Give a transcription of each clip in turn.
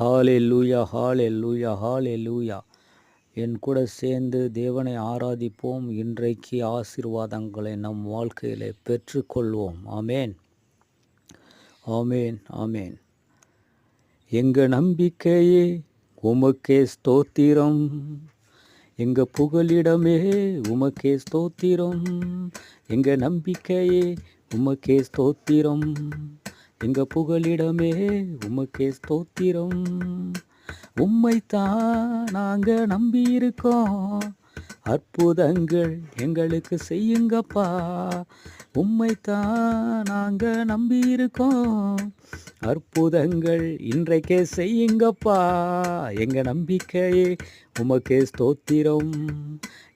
ஹாலே லூயா ஹாலே லூயா ஹாலே லூயா என் கூட சேர்ந்து தேவனை ஆராதிப்போம். இன்றைக்கு ஆசீர்வாதங்களை நம் வாழ்க்கையில் பெற்றுக்கொள்வோம். ஆமேன். ஆமேன் ஆமேன். எங்கள் நம்பிக்கையே உமக்கே ஸ்தோத்திரம். எங்கள் புகலிடமே உமக்கே ஸ்தோத்திரம். எங்கள் நம்பிக்கையே உமக்கே ஸ்தோத்திரம். எங்க புகழிடமே உமக்கே ஸ்தோத்திரம். உம்மைத்தான் நாங்க நம்பியிருக்கோம். அற்புதங்கள் எங்களுக்கு செய்யுங்கப்பா. உம்மைத்தான் நாங்கள் நம்பியிருக்கோம். அற்புதங்கள் இன்றைக்கே செய்யுங்கப்பா. எங்கள் நம்பிக்கையே உமக்கே ஸ்தோத்திரம்.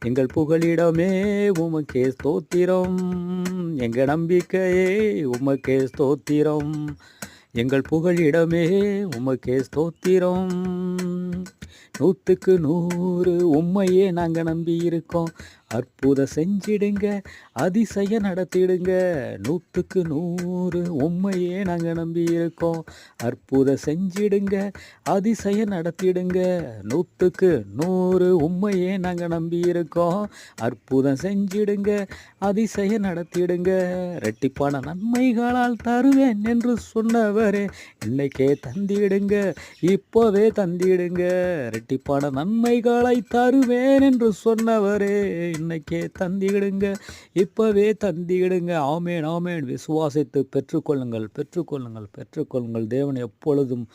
எங்கள் புகழிடமே உமக்கே ஸ்தோத்திரம். எங்கள் நம்பிக்கையே உமக்கே ஸ்தோத்திரம். எங்கள் புகழிடமே உமக்கே ஸ்தோத்திரம். நூற்றுக்கு நூறு உண்மையே நாங்கள் நம்பியிருக்கோம். அற்புதம் செஞ்சிடுங்க அதிசய நடத்திடுங்க. நூற்றுக்கு நூறு உண்மையே நாங்கள் நம்பி இருக்கோம் அற்புதம் செஞ்சிடுங்க அதிசய நடத்திடுங்க. நூற்றுக்கு நூறு உண்மையே நாங்கள் நம்பி இருக்கோம் அற்புதம் செஞ்சிடுங்க அதிசய நடத்திடுங்க. ரெட்டிப்பான நன்மைகளால் தருவேன் என்று சொன்னவரே இன்னைக்கே தந்திடுங்க இப்போவே தந்திடுங்க. ரெட்டிப்பான நன்மைகளை தருவேன் என்று சொன்னவரே இன்னைக்கே தந்திடுங்க. இப்போவே தந்திடுங்க. ஆமேன் ஆமேன். விசுவாசித்து பெற்றுக்கொள்ளுங்கள் பெற்றுக்கொள்ளுங்கள் பெற்றுக்கொள்ளுங்கள். தேவன் எப்பொழுதும்